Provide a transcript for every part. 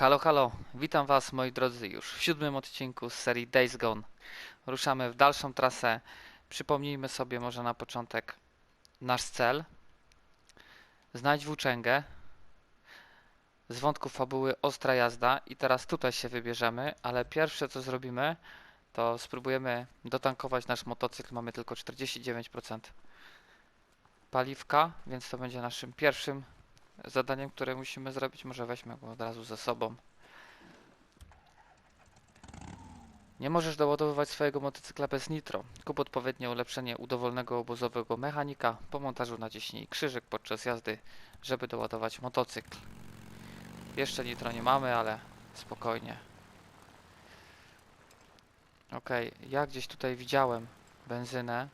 Halo, halo, witam Was moi drodzy już w siódmym odcinku z serii Days Gone. Ruszamy w dalszą trasę. Przypomnijmy sobie może na początek nasz cel. Znajdź włóczęgę. Z wątków fabuły ostra jazda i teraz tutaj się wybierzemy, ale pierwsze co zrobimy to spróbujemy dotankować nasz motocykl. Mamy tylko 49% paliwka, więc to będzie naszym pierwszym zadaniem, które musimy zrobić. Może weźmy go od razu ze sobą. Nie możesz doładowywać swojego motocykla bez nitro. Kup odpowiednie ulepszenie u dowolnego obozowego mechanika. Po montażu naciśnij krzyżyk podczas jazdy, żeby doładować motocykl. Jeszcze nitro nie mamy, ale spokojnie. Ok, ja gdzieś tutaj widziałem benzynę.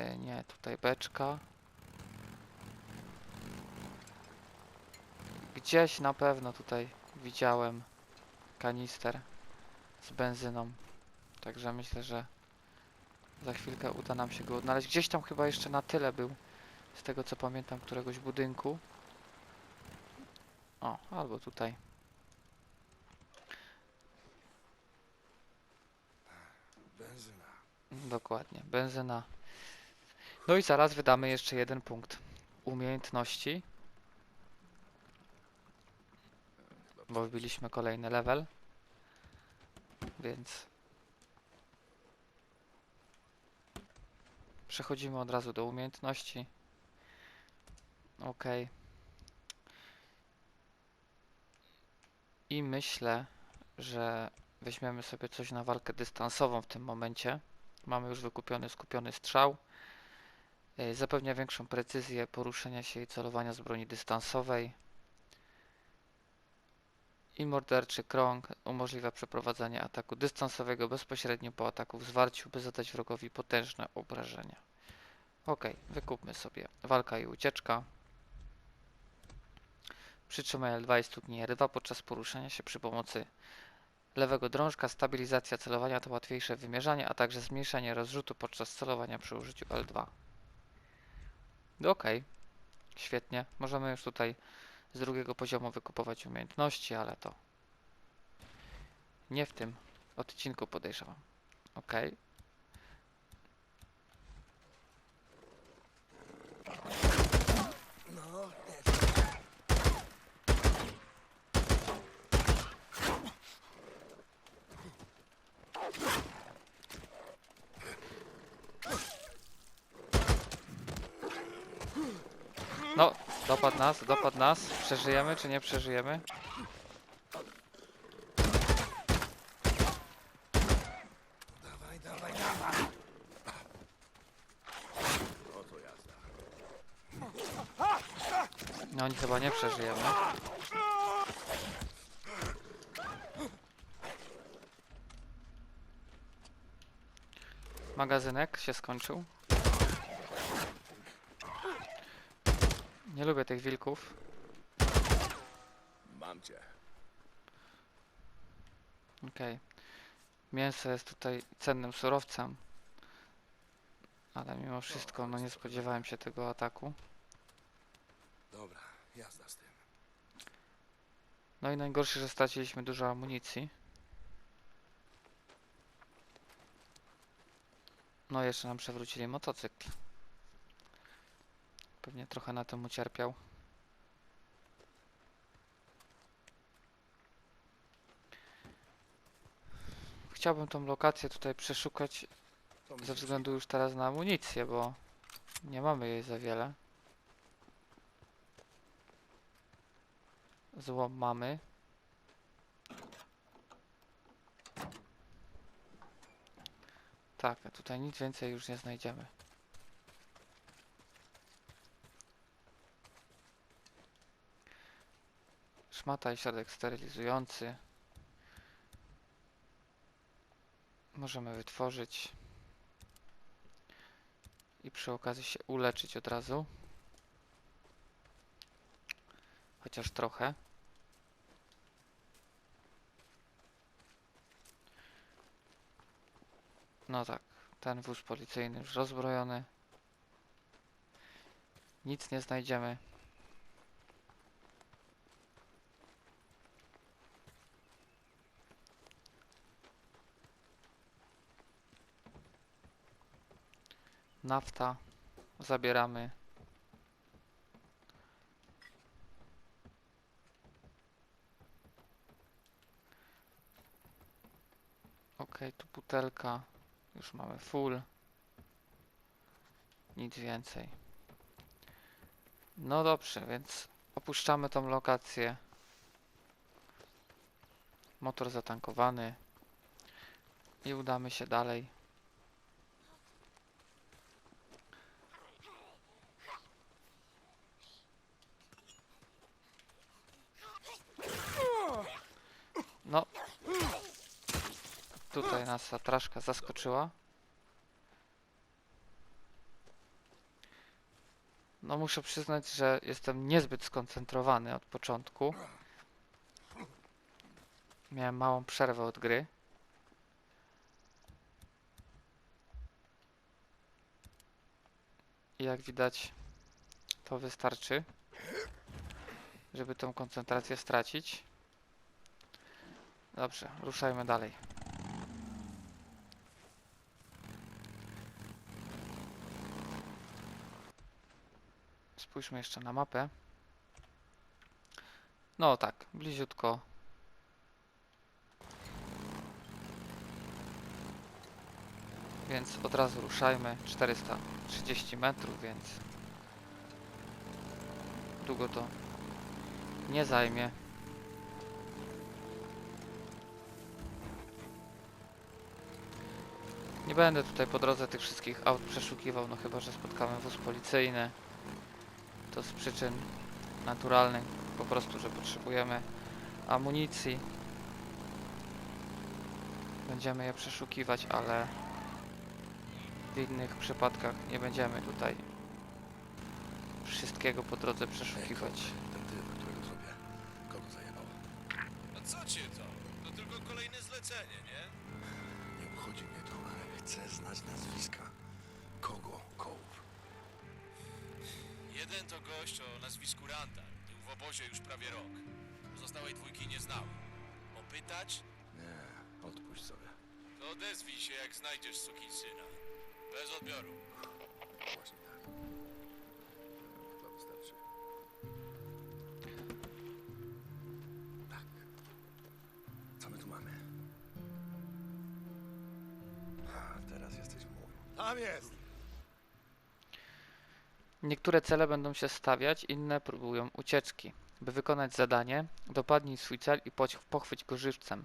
E, nie, tutaj beczka. Gdzieś na pewno tutaj widziałem kanister z benzyną. Także myślę, że za chwilkę uda nam się go odnaleźć. Gdzieś tam chyba jeszcze na tyle był, z tego co pamiętam, któregoś budynku. O, albo tutaj. Benzyna. Dokładnie, benzyna. No i zaraz wydamy jeszcze jeden punkt umiejętności. Bo wbiliśmy kolejny level. Więc przechodzimy od razu do umiejętności. Ok. I myślę, że weźmiemy sobie coś na walkę dystansową w tym momencie. Mamy już wykupiony, skupiony strzał. E, Zapewnia większą precyzję poruszenia się i celowania z broni dystansowej. I morderczy krąg umożliwia przeprowadzenie ataku dystansowego bezpośrednio po ataku w zwarciu, by zadać wrogowi potężne obrażenia. Ok, wykupmy sobie walka i ucieczka. Przytrzymaj L2 i stuknij R2 podczas poruszania się przy pomocy lewego drążka, stabilizacja celowania to łatwiejsze wymierzanie, a także zmniejszenie rozrzutu podczas celowania przy użyciu L2. Ok, świetnie. Możemy już tutaj z drugiego poziomu wykupować umiejętności, ale to nie w tym odcinku podejrzewam. Ok. No, No, dopadł nas, dopadł nas. Przeżyjemy czy nie przeżyjemy? No, oni chyba nie przeżyjemy. Magazynek się skończył. Nie lubię tych wilków. Mam cię. Okej. Mięso jest tutaj cennym surowcem. Ale mimo wszystko, no nie spodziewałem się tego ataku. Dobra, jazda z tym. No i najgorsze, że straciliśmy dużo amunicji. No jeszcze nam przewrócili motocykl. Pewnie trochę na tym ucierpiał. Chciałbym tą lokację tutaj przeszukać ze względu już teraz na amunicję, bo nie mamy jej za wiele. Złom mamy. Tak, a tutaj nic więcej już nie znajdziemy. Szmata i środek sterylizujący. Możemy wytworzyć i przy okazji się uleczyć od razu. Chociaż trochę. No tak, ten wóz policyjny już rozbrojony. Nic nie znajdziemy. Nafta. Zabieramy. Ok, tu butelka. Już mamy full. Nic więcej. No dobrze, więc opuszczamy tą lokację. Motor zatankowany. I udamy się dalej. No. Tutaj nas ta traszka zaskoczyła. No muszę przyznać, że jestem niezbyt skoncentrowany od początku. Miałem małą przerwę od gry. I jak widać, to wystarczy, żeby tą koncentrację stracić. Dobrze, ruszajmy dalej. Spójrzmy jeszcze na mapę. No tak, bliziutko. Więc od razu ruszajmy. 430 metrów, więc długo to nie zajmie. Nie będę tutaj po drodze tych wszystkich aut przeszukiwał, no chyba, że spotkamy wóz policyjny. To z przyczyn naturalnych, po prostu, że potrzebujemy amunicji. Będziemy je przeszukiwać, ale w innych przypadkach nie będziemy tutaj wszystkiego po drodze przeszukiwać. Ten typ, którego zrobię. Kogo zajebał? A co cię to? To tylko kolejne zlecenie, nie? Nie obchodzi mnie to, ale chcę znać nazwiska. Gość o nazwisku Randall. Był w obozie już prawie rok. Pozostałej dwójki nie znał. Opytać? Nie, odpuść sobie. To odezwij się, jak znajdziesz sukinsyna. Bez odbioru. Właśnie tak. To wystarczy. Tak. Co my tu mamy? A, teraz jesteś mój. Tam jest! Niektóre cele będą się stawiać, inne próbują ucieczki. By wykonać zadanie, dopadnij swój cel i pochwyć go żywcem.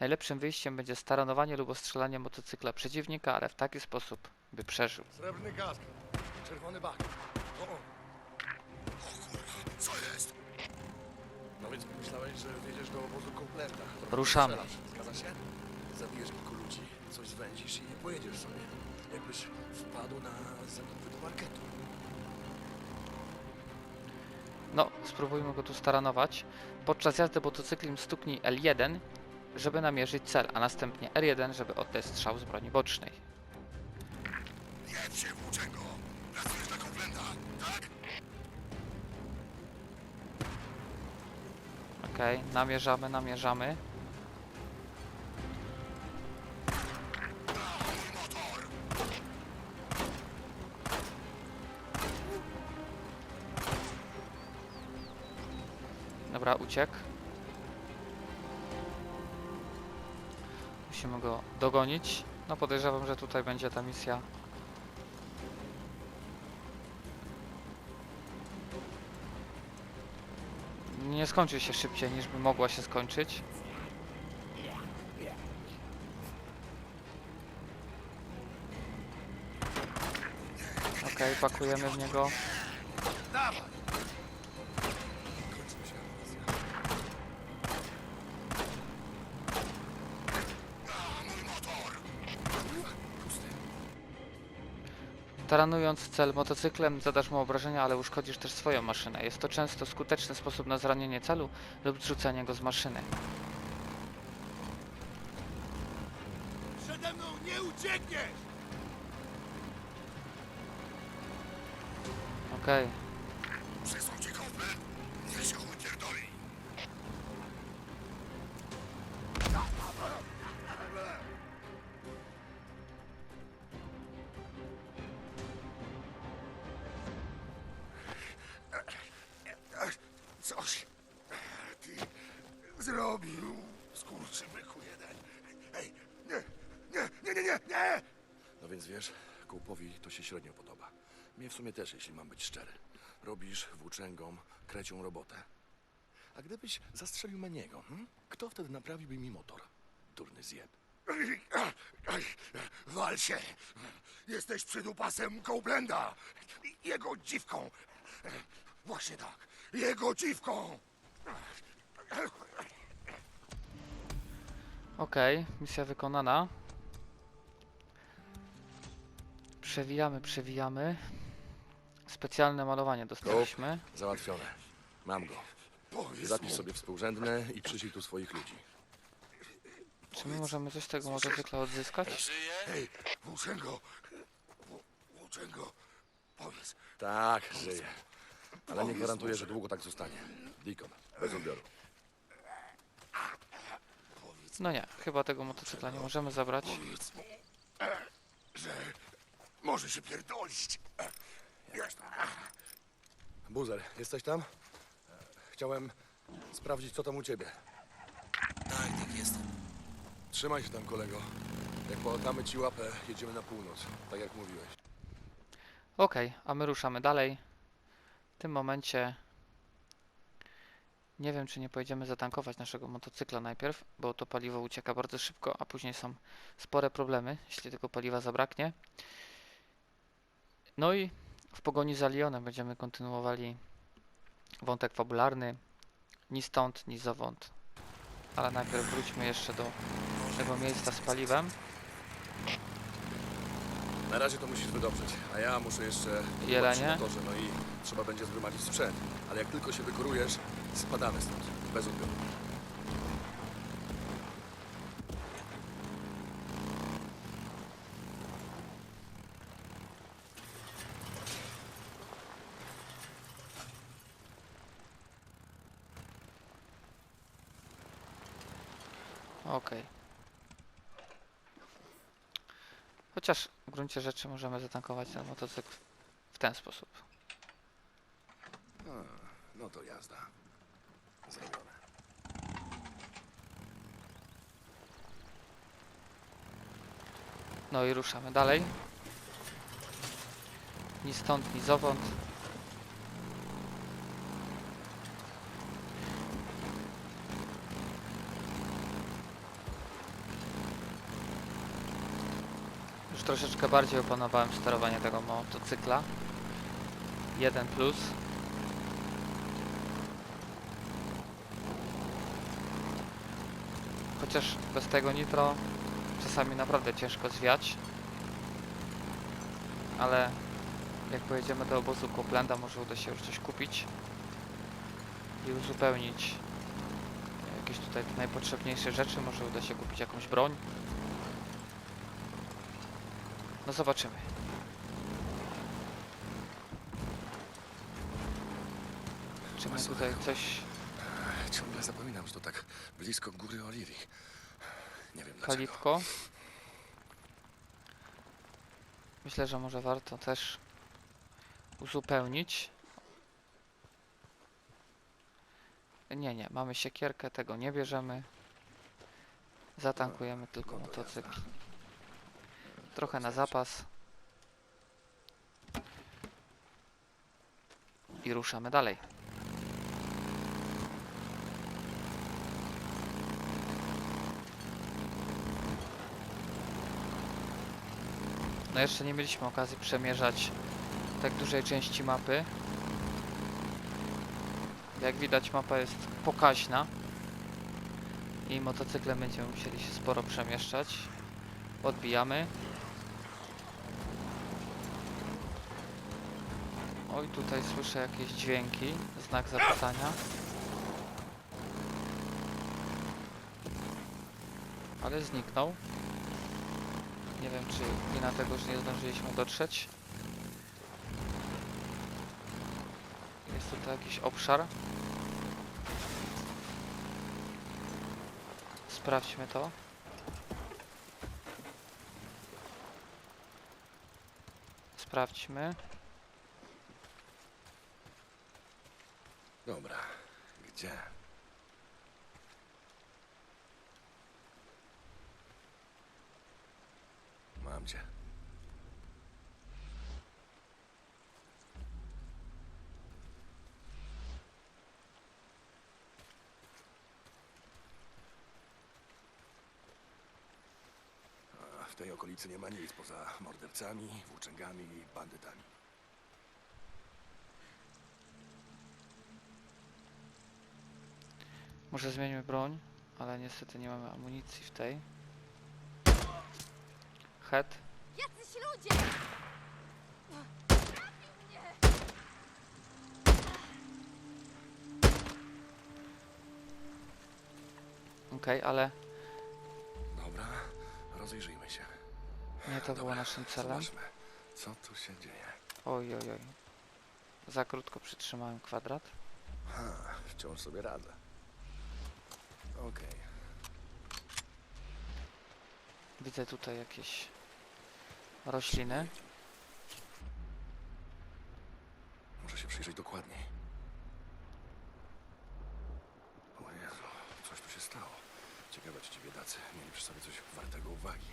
Najlepszym wyjściem będzie staranowanie lub ostrzelanie motocykla przeciwnika, ale w taki sposób, by przeżył. Srebrny kask. Czerwony bak. O, o. Co jest? No więc myślałeś, że wjedziesz do obozu kompleta. Ruszamy. Zgadza się? Zabijesz kilku ludzi, coś zwędzisz i pojedziesz sobie. Jakbyś wpadł na zakupy do marketu. No, spróbujmy go tu staranować. Podczas jazdy motocyklem stuknij L1, żeby namierzyć cel, a następnie R1, żeby oddać strzał z broni bocznej. Jedź się, włóczęgo! Pracujesz na kompleta, tak? Okej, namierzamy, namierzamy. Uciekł. Musimy go dogonić. No podejrzewam, że tutaj będzie ta misja. Nie skończy się szybciej niż by mogła się skończyć. Okej, pakujemy w niego. Taranując cel motocyklem zadasz mu obrażenia, ale uszkodzisz też swoją maszynę. Jest to często skuteczny sposób na zranienie celu lub zrzucenie go z maszyny. Przede mną nie uciekniesz! Okej, Skurczybyku jeden. Ej, nie, nie, nie, nie, nie, nie! No więc wiesz, Kołpowi to się średnio podoba. Mnie w sumie też, jeśli mam być szczery. Robisz włóczęgom krecią robotę. A gdybyś zastrzelił Meniego, hm? kto wtedy naprawiłby mi motor? Durny zjeb. Wal się! Jesteś przydupasem Kołblenda! Jego dziwką! Właśnie tak, jego dziwką! Okej, misja wykonana. Przewijamy, przewijamy. Specjalne malowanie dostaliśmy. Załatwione. Mam go. Zapisz sobie współrzędne i przyślij tu swoich ludzi. Czy my możemy coś z tego motocykla odzyskać? Hej, Włóczęgo! Wł- Włóczęgo! Powiedz, Tak, żyje. Ale nie gwarantuję, że długo tak zostanie. Deacon, bez odbioru. No nie, chyba tego motocykla nie możemy zabrać. powiedz mu, że może się pierdolić. Jasne. Buzer, jesteś tam? Chciałem sprawdzić, co tam u ciebie. Tak, tak jestem. Trzymaj się tam, kolego. Jak połatamy ci łapę, jedziemy na północ, tak jak mówiłeś. Okej, a my ruszamy dalej. W tym momencie nie wiem, czy nie pojedziemy zatankować naszego motocykla najpierw, bo to paliwo ucieka bardzo szybko, a później są spore problemy, jeśli tego paliwa zabraknie. No i w pogoni za Lyonem będziemy kontynuowali wątek fabularny, ni stąd, ni zowąd. Ale najpierw wróćmy jeszcze do tego miejsca z paliwem. Na razie to musisz wydobrzeć, a ja muszę jeszcze Jelenie? przy motorze, no i trzeba będzie zgromadzić sprzęt. Ale jak tylko się wykorujesz, spadamy stąd, bez odbioru. Okej. Chociaż w gruncie rzeczy możemy zatankować ten motocykl w ten sposób. A, no to jazda. Zrobione. No i ruszamy dalej. Ni stąd, ni zowąd. Już troszeczkę bardziej opanowałem sterowanie tego motocykla. 1 plus. Chociaż bez tego nitro czasami naprawdę ciężko zwiać. Ale jak pojedziemy do obozu Coplanda, może uda się już coś kupić i uzupełnić jakieś tutaj najpotrzebniejsze rzeczy. Może uda się kupić jakąś broń. No zobaczymy. Czy my tutaj coś Ciągle zapominam, że to tak blisko góry Oliwii. Nie wiem dlaczego. paliwko? Myślę, że może warto też uzupełnić. Nie, nie, mamy siekierkę, tego nie bierzemy. Zatankujemy tylko no to motocykl. Trochę na zapas. I ruszamy dalej. No jeszcze nie mieliśmy okazji przemierzać tak dużej części mapy. Jak widać mapa jest pokaźna i motocyklem będziemy musieli się sporo przemieszczać. Odbijamy. Oj, tutaj słyszę jakieś dźwięki, znak zapytania. Ale zniknął. Nie wiem, czy wina tego, że nie zdążyliśmy dotrzeć. Jest tutaj jakiś obszar. Sprawdźmy to. Sprawdźmy. Gdzie? Mam cię. W tej okolicy nie ma nic poza mordercami, włóczęgami i bandytami. Może zmieńmy broń, ale niestety nie mamy amunicji w tej. Head. Jacyś ludzie! Okej, ale Dobra, rozejrzyjmy się. nie to było Dobra, naszym celem. Zobaczmy, co tu się dzieje. Oj, oj, oj. Za krótko przytrzymałem kwadrat. Ha, wciąż sobie radzę. Okej, Widzę tutaj jakieś rośliny. muszę się przyjrzeć dokładniej. O Jezu, coś tu się stało. Ciekawe, czy ci biedacy mieli przy sobie coś wartego uwagi.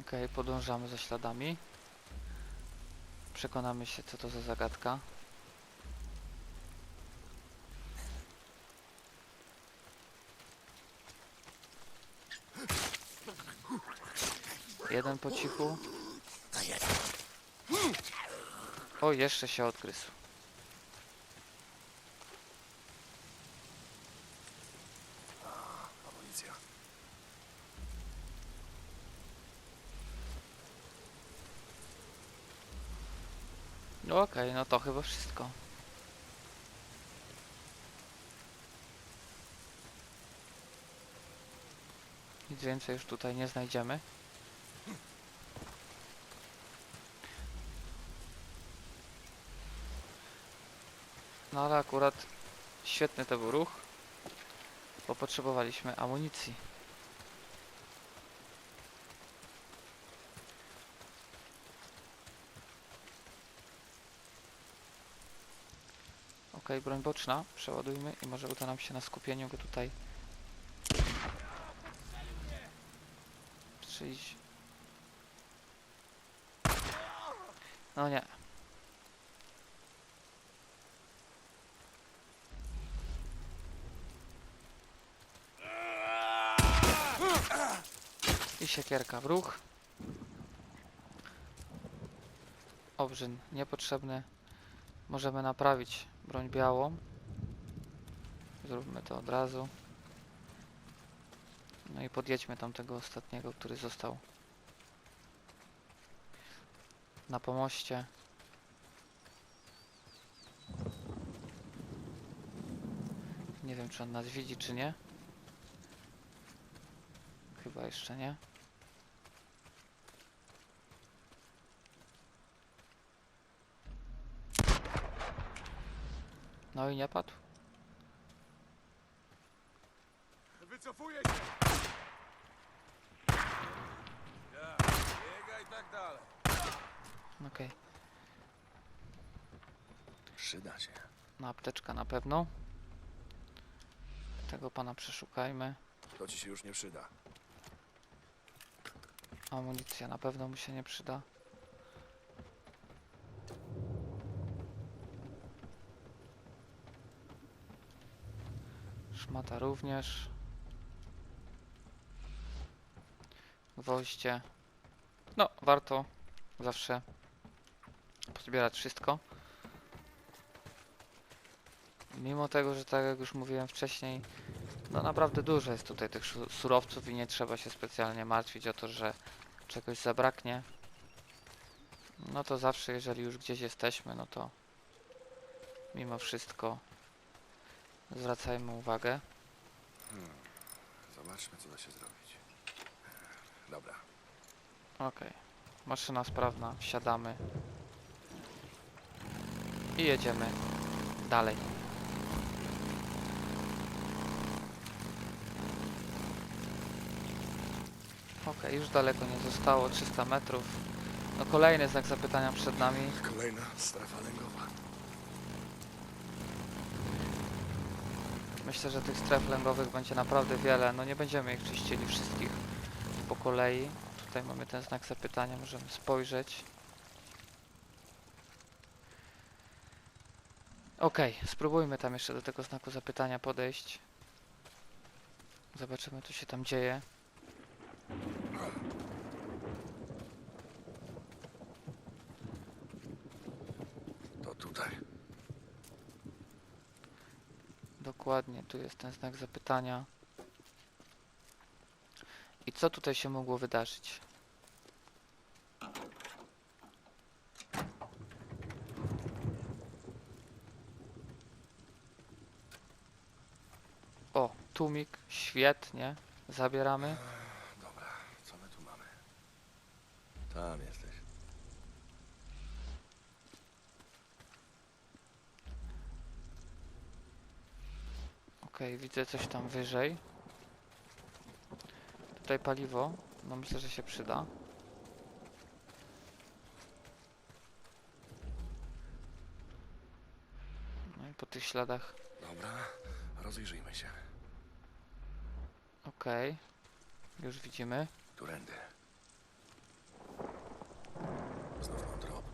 Okej, podążamy za śladami. Przekonamy się, co to za zagadka. Jeden po cichu. O, jeszcze się odgryzł. No Okej, no to chyba wszystko. Nic więcej już tutaj nie znajdziemy. No ale akurat świetny to był ruch, bo potrzebowaliśmy amunicji. Okej, broń boczna, przeładujmy i może uda nam się na skupieniu go tutaj strzelić. No nie. I siekierka w ruch. Obrzyn niepotrzebny. Możemy naprawić broń białą. Zróbmy to od razu. No i podjedźmy tamtego ostatniego, który został na pomoście. Nie wiem, czy on nas widzi, czy nie. Chyba jeszcze nie. No i nie padł. Wycofuję się! Ja, biegaj tak dalej. Okej. Przyda się. No apteczka na pewno. Tego pana przeszukajmy. To ci się już nie przyda. Amunicja na pewno mu się nie przyda. Szmata również. Gwoździe. No, warto zawsze pozbierać wszystko. Mimo tego, że tak jak już mówiłem wcześniej, no naprawdę dużo jest tutaj tych surowców i nie trzeba się specjalnie martwić o to, że czegoś zabraknie. No to zawsze, jeżeli już gdzieś jesteśmy, no to mimo wszystko zwracajmy uwagę. Zobaczmy, co da się zrobić. Dobra, Okej. Maszyna sprawna, wsiadamy. I jedziemy dalej. Okej, już daleko nie zostało, 300 metrów. No kolejny znak zapytania przed nami. kolejna strefa lęgowa. Myślę, że tych stref lęgowych będzie naprawdę wiele. No nie będziemy ich czyścili wszystkich po kolei. Tutaj mamy ten znak zapytania, możemy spojrzeć. Okej, spróbujmy tam jeszcze do tego znaku zapytania podejść. Zobaczymy, co się tam dzieje. To tutaj. Dokładnie, tu jest ten znak zapytania. I co tutaj się mogło wydarzyć? O, tłumik, świetnie. Zabieramy. Dobra, co my tu mamy? Tam jesteś. Okej, widzę coś tam wyżej. Tutaj paliwo. No myślę, że się przyda. No i po tych śladach. Dobra, rozejrzyjmy się. Okej. Już widzimy. Którędy? Znów mam trop.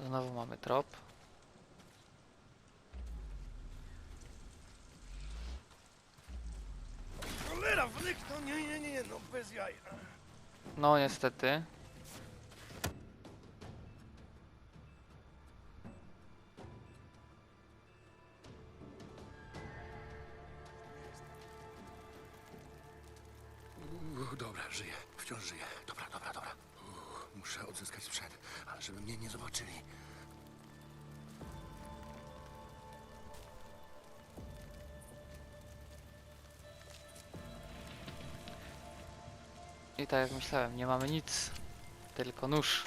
Znowu mamy trop. Cholera, wnyk! No nie, nie, nie, no bez jaj. No niestety. Uuu, dobra, żyję. Wciąż żyję. Dobra, dobra, dobra. Uuu, muszę odzyskać sprzęt, ale żeby mnie nie zobaczyli. Tak jak myślałem, nie mamy nic. Tylko nóż.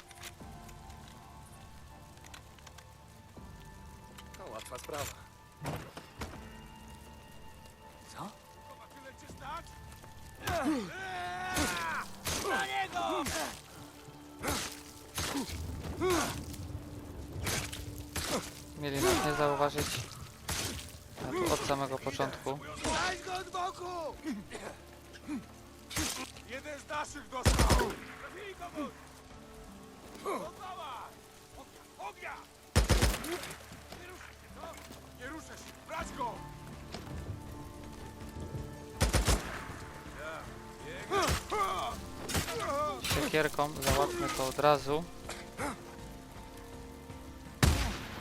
Nie ruszaj się! Brać go! Siekierką załatwmy to od razu.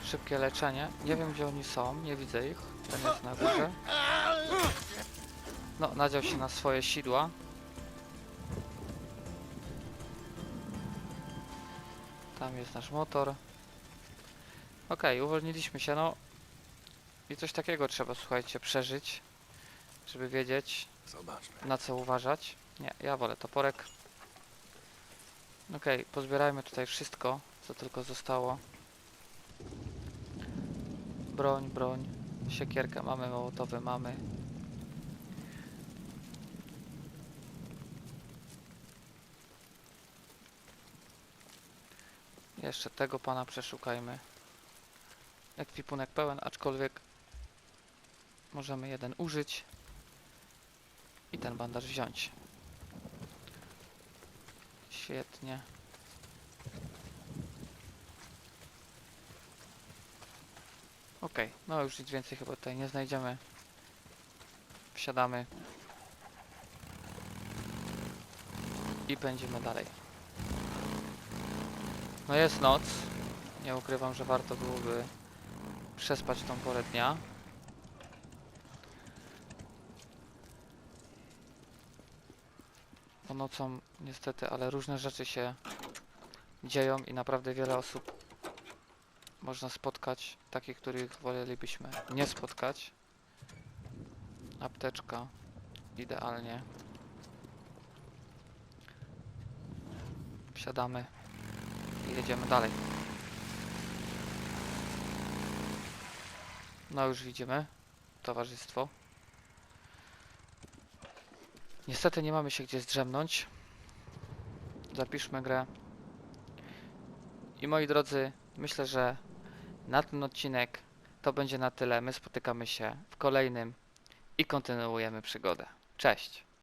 Szybkie leczenie. Nie wiem gdzie oni są, nie widzę ich. Ten jest na górze. No, nadział się na swoje sidła. Tam jest nasz motor. Okej, uwolniliśmy się, no. I coś takiego trzeba, słuchajcie, przeżyć, żeby wiedzieć, Zobaczmy. na co uważać. Nie, ja wolę toporek. Okej, pozbierajmy tutaj wszystko, co tylko zostało. Broń, broń. Siekierkę mamy, mołotowy mamy. Jeszcze tego pana przeszukajmy. Ekwipunek pełen, aczkolwiek możemy jeden użyć i ten bandaż wziąć. Świetnie. Okej, no już nic więcej chyba tutaj nie znajdziemy. Wsiadamy. I pędzimy dalej. No jest noc. Nie ukrywam, że warto byłoby przespać tą porę dnia. Bo nocą niestety, ale różne rzeczy się dzieją i naprawdę wiele osób można spotkać, takich, których wolelibyśmy nie spotkać. Apteczka idealnie. Wsiadamy i jedziemy dalej. No już widzimy towarzystwo. Niestety nie mamy się gdzie zdrzemnąć. Zapiszmy grę. I moi drodzy, myślę, że na ten odcinek to będzie na tyle. My spotykamy się w kolejnym i kontynuujemy przygodę. Cześć!